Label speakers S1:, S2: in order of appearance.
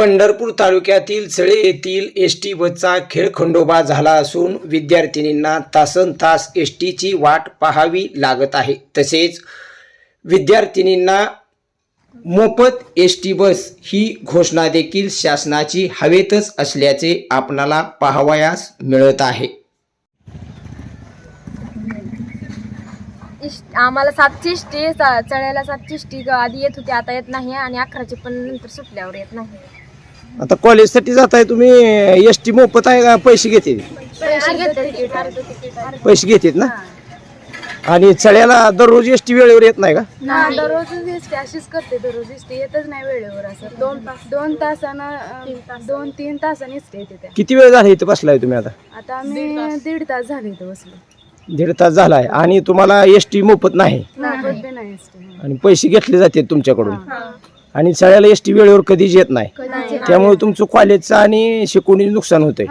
S1: पंढरपूर तालुक्यातील चळे येथील S T बसचा खेळखंडोबा झाला असून विद्यार्थिनींना तासन तास एस टीची वाट पाहावी लागत आहे. तसेच विद्यार्थिनींना मोफत एस टी बस ही घोषणा देखील शासनाची हवेतच असल्याचे आपणाला पाहावयास मिळत आहे.
S2: इश- आम्हाला सातची इष्टी चढायला सातची इष्टी आधी येत होती आता येत नाही आणि अकराची पण नंतर सुटल्यावर येत नाही
S1: आता कॉलेजसाठी जाताय तुम्ही एस टी मोफत आहे का पैसे घेते?
S2: पैसे
S1: घेतात ना? आणि चढ्याला दररोज एस टी वेळेवर येत नाही का?
S3: दररोज एसटी अशीच करते दररोज एसटी येतच नाही वेळेवर असं. दोन दोन तासानं दोन तीन तासांनी एसटी येते त्या.
S1: किती वेळ झाला इथं बसलाय तुम्ही आता?
S3: आता आम्ही दीड तास झाले इथं बसलो.
S1: दीड तास झालाय. आणि तुम्हाला एस टी मोफत नाही?
S3: मोफत बी नाही एसटी.
S1: आणि पैसे घेतले जाते तुमच्याकडून? आणि सगळ्याला एस टी वेळेवर कधीच येत नाही. त्यामुळे तुमचं कॉलेजचं आणि शिकवणीचं नुकसान होतंय.